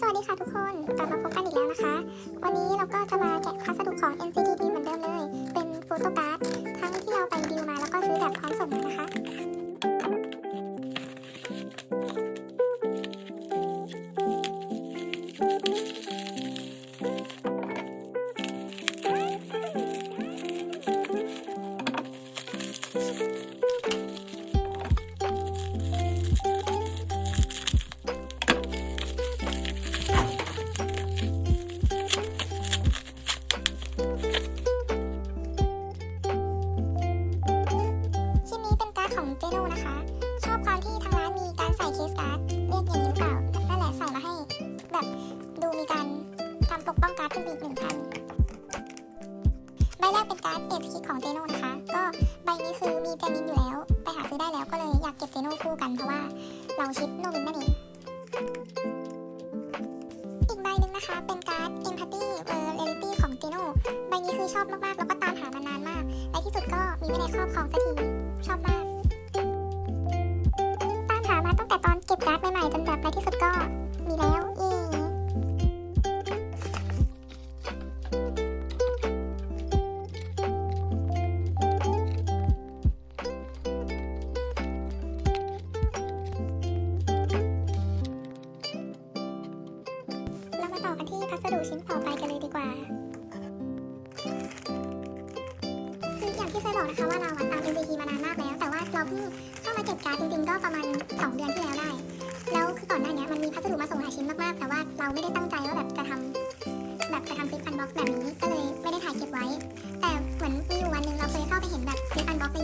สวัสดีค่ะทุกคน กลับมาพบกันอีกแล้วนะคะ วันนี้เราก็จะมาแกะพัสดุของ NCT เหมือนเดิมเลย เป็นโฟโต้การ์ดทั้งที่เราไปดีลมาแล้วก็ซื้อแบบพร้อมส่งมานะคะ ป้องการ์ดขึ้นไปอีกหนึ่งพันใบแรกเป็นการ์ดเอสคิกของเจโน่นะคะ ก็ใบนี้คือมีเจมินอยู่แล้ว ไปหาซื้อได้แล้วก็เลยอยากเก็บเจโน่คู่กันเพราะว่าเราชิปโนมินนั่นเองอีกใบหนึ่งนะคะเป็นการ์ด Empathy World Reality ของเจโน่ใบนี้คือชอบมากๆ แล้วก็ตามหามานานมากในที่สุดก็มีไว้ในครอบครองสักทีชอบมาก ตามหามาตั้งแต่ตอนเก็บการ์ดใหม่ๆจนแบบในที่สุด กันที่พัสดุชิ้นต่อไปกันเลยดีกว่า คืออย่างที่เคยบอกนะคะว่าเราตาม NCT มานานมากแล้ว แต่ว่าเราเพิ่งเข้ามาเก็บการจริงๆ ก็ประมาณ 2 เดือนที่แล้วได้ แล้วคือก่อนหน้านี้มันมีพัสดุมาส่งหลายชิ้นมากๆ แต่ว่าเราไม่ได้ตั้งใจว่าแบบจะทำแบบจะทำคลิปอันบ็อกแบบนี้ ก็เลยไม่ได้ถ่ายเก็บไว้ แต่เหมือนมีอยู่วันหนึงเราเคยเข้าไปเห็นแบบคลิปอันบ็อกใน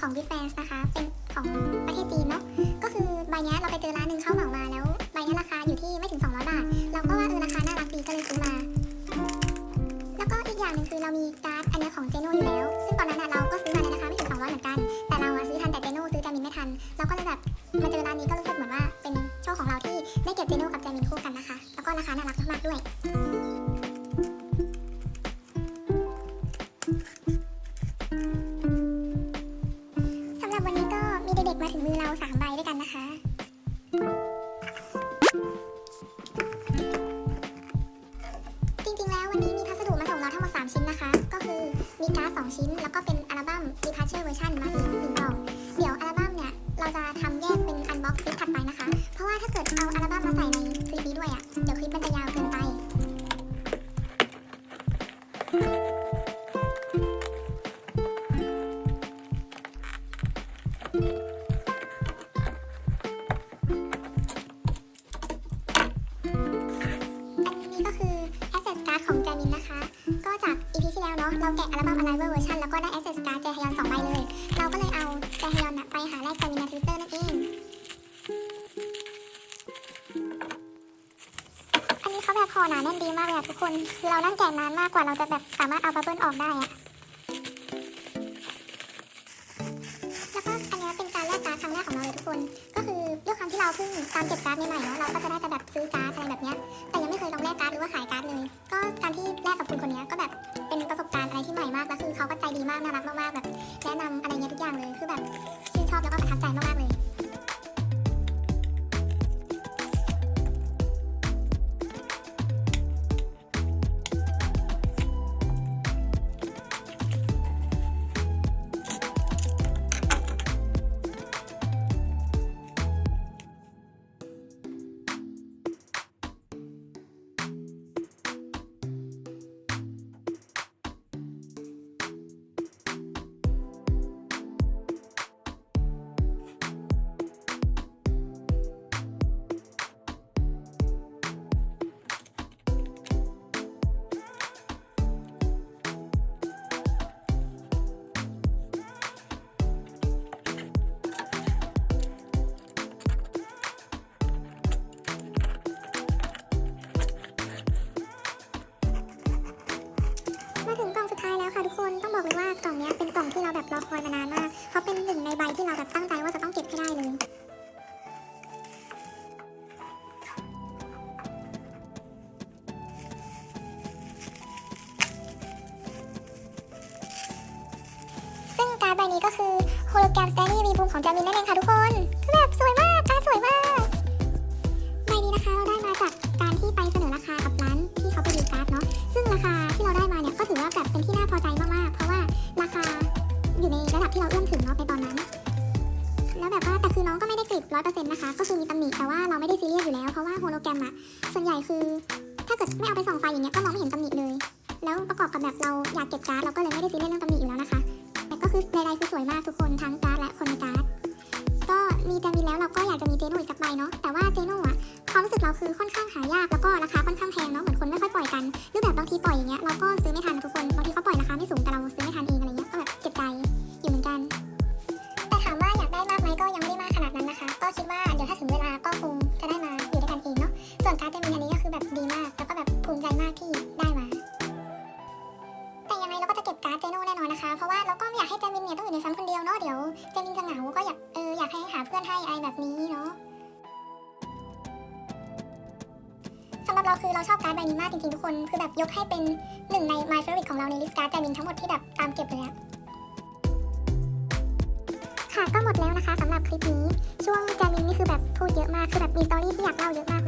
ของ b i f a n s นะคะ เป็นของประเทศจีนเนาะ ก็คือใบนี้เราไปเจอร้านหนึ่งเข้าเหมามาแล้ว ใบนี้ราคาอยู่ที่ไม่ถึง 200 บาท เราก็ว่าเออราคาน่ารักดีก็เลยซื้อมา แล้วก็อีกอย่างหนึ่งคือเรามีการ์ดอันนี้ของเจโน่อยู่แล้ว ซึ่งตอนนั้นเราก็ซื้อมาในราคาไม่ถึง 200 เหมือนกัน แต่เราซื้อทันแต่เจโน่ซื้อจามินไม่ทัน เราก็เลยแบบมาเจอร้านนี้ก็รู้สึกเหมือนว่าเป็นโชคของเราที่ได้เก็บเจโน่กับจามินคู่กันนะคะ แล้วก็ราคาน่ารักมากๆด้วย แยกเป็นอันบ็อกซ์คลิปถัดไปนะคะ เพราะว่าถ้าเกิดเอาอัลบั้มมาใส่ในคลิปนี้ด้วยอะ่ะ เดี๋ยวคลิปมันจะยาวเกินไป อันนี้ก็คือ Access Card ของ Jamin นะคะ ก็จาก EP ที่แล้วเนาะ เราแกะอัลบั้ม Arrival Version แล้วก็ได้ Access Card แจฮยอน2 อะทุกคนเรานั่งแกะนานมากกว่าเราจะแบบสามารถเอาบับเบิ้ลออกได้อะแล้วก็อันนี้เป็นการแลกการ์ดครั้งแรกของเราเลยทุกคน ก็คือด้วยความที่เราเพิ่งตามเก็บการ์ดใหม่ๆเนาะเราก็จะได้แต่แบบซื้อการ์ดอะไรแบบเนี้ยแต่ยังไม่เคยลองแลกการ์ดหรือว่าขายการ์ดเลย ก็การที่แลกกับคุณคนเนี้ยก็แบบเป็นประสบการณ์อะไรที่ใหม่มากแล้วคือเขาก็ใจดีมากน่ารักมากๆแบบแนะนำอะไรเงี้ยทุกอย่างเลยคือแบบชื่นชอบแล้วก็ประทับใจมากๆเลย ที่เราแบบตั้งใจว่าจะต้องเก็บให้ได้เลย ซึ่งการใบนี้ก็คือโฮโลแกรมสแตนดี้รีบูมของจามินนั่นเองค่ะทุกคนแบบสวยมากการสวยมาก ใบนี้นะคะเราได้มาจากการที่ไปเสนอราคากับร้านที่เขาไปดูการ์ดเนาะ ซึ่งราคาที่เราได้มาเนี่ยก็ถือว่าแบบเป็นที่น่าพอใจมาก อยเปอร์เซ็นต์นะคะ ก็คือมีตำหนิแต่ว่าเราไม่ได้ซีเรียสอยู่แล้ว เพราะว่าโฮโลแกรมอะส่วนใหญ่คือ ถ้าเกิดไม่เอาไปส่องไฟอย่างเงี้ยก็มองไม่เห็นตำหนิเลย แล้วประกอบกับแบบเราอยากเก็บการ์ดเราก็เลยไม่ได้ซีเรียสเรื่องตำหนิอยู่แล้วนะคะ แต่ก็คือใดๆคือสวยมากทุกคนทั้งการ์ดและคนในการ์ดก็มีแจมินแล้วเราก็อยากจะมีเจโน่อีกสักใบเนาะแต่ว่าเจโน่อะความรู้สึกเราคือค่อนข้างหายากแล้วก็ราคาค่อนข้างแพงเนาะเหมือนคนไม่ค่อยปล่อยกันหรือแบบบางทีปล่อยอย่างเงี้ยเราก็ซื้อไม่ทัน การ์ดเจมินอันนี้ก็คือแบบดีมาก แล้วก็แบบภูมิใจมากที่ได้มา แต่ยังไงเราก็จะเก็บการ์ดเจโน่แน่นอนนะคะ เพราะว่าเราก็ไม่อยากให้เจมินเนี่ยต้องอยู่ในแฟ้มคนเดียวเนาะ เดี๋ยวเจมินจะเหงา ก็อยากเอออยากให้หาเพื่อนให้อะไรแบบนี้เนาะสำหรับเราคือเราชอบการ์ดใบนี้มากจริงๆทุกคน คือแบบยกให้เป็นหนึ่งใน my favorite ของเราในลิสต์การ์ดเจมินทั้งหมดที่แบบตามเก็บเลยอะค่ะก็หมดแล้วนะคะสำหรับคลิปนี้ ช่วงเจมินนี่คือแบบพูดเยอะมาก คือแบบมีสตอรี่ที่อยากเล่าเยอะมาก